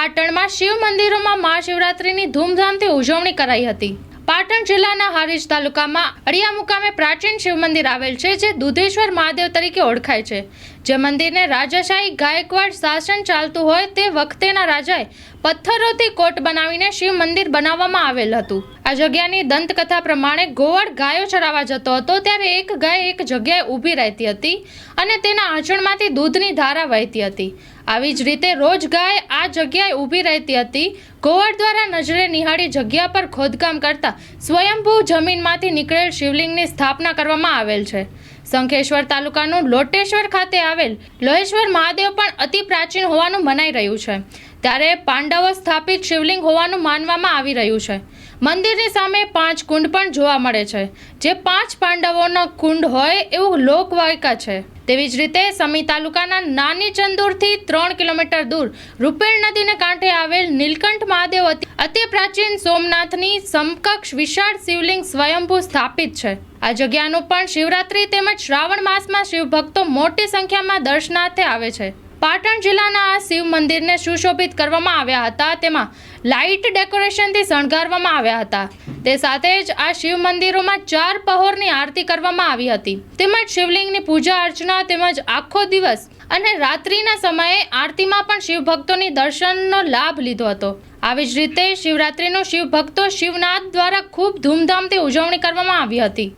પાટણમાં શિવ મંદિરોમાં મહાશિવરાત્રિની ધૂમધામથી ઉજવણી કરાઈ હતી. પાટણ જિલ્લાના હારીજ તાલુકામાં અડિયા મુકામે પ્રાચીન શિવ મંદિર આવેલ છે, જે દુધેશ્વર મહાદેવ તરીકે ઓળખાય છે. જે મંદિરને રાજાશાહી ગાયકવાડ શાસન ચાલતું હોય તે વખતેના રાજાએ પથ્થરોથી કોટ બનાવીને શિવ મંદિર બનાવવામાં આવેલ હતું. આ જગ્યાની દંતકથા પ્રમાણે ગોવાળ ગાયો ચરાવવા જતો હતો ત્યારે એક ગાય એક જગ્યાએ ઊભી રહેતી હતી અને તેના આંચણમાંથી દૂધની ધારા વહેતી હતી. આવી જ રીતે રોજ ગાય આ જગ્યાએ ઊભી રહેતી હતી. ગોવાળ દ્વારા નજરે નિહાળી જગ્યા પર ખોદકામ કરતા સ્વયંભૂ જમીનમાંથી નીકળેલ શિવલિંગની સ્થાપના કરવામાં આવેલ છે. શંખેશ્વર તાલુકાનું લોટેશ્વર ખાતે આવેલ લોહેશ્વર મહાદેવ પણ અતિ પ્રાચીન હોવાનું મનાઈ રહ્યું છે. ત્યારે પાંડવો સ્થાપિત શિવલિંગ હોવાનું માનવામાં આવી રહ્યું છે. મંદિરની સામે પાંચ કુંડ પણ જોવા મળે છે. જે પાંચ પાંડવોનો કુંડ હોય એવું લોકવાયકા છે. તેવી જ રીતે સમી તાલુકાના નાની ચંદુરથી ત્રણ કિલોમીટર દૂર રૂપેણ નદીને કાંઠે આવેલ નીલકંઠ મહાદેવ અતિ પ્રાચીન સોમનાથની સમકક્ષ વિશાળ શિવલિંગ સ્વયંભૂ સ્થાપિત છે. આ જગ્યાનું પણ શિવરાત્રી તેમજ શ્રાવણ માસમાં શિવભક્તો મોટી સંખ્યામાં દર્શનાર્થે આવે છે. પાટણ જિલ્લાના આ શિવ મંદિરને સુશોભિત કરવામાં આવ્યા હતા. તેમાં લાઇટ ડેકોરેશનથી શણગારવામાં આવ્યા હતા. તે સાથે જ આ શિવ મંદિરોમાં ચાર પહોરની આરતી કરવામાં આવી હતી. તેમજ શિવલિંગની પૂજા અર્ચના તેમજ આખો દિવસ અને રાત્રિના સમયે આરતીમાં પણ શિવભક્તોની દર્શનનો લાભ લીધો હતો. આવી જ રીતે શિવરાત્રિનું શિવભક્તો શિવનાથ દ્વારા ખૂબ ધૂમધામથી ઉજવણી કરવામાં આવી હતી.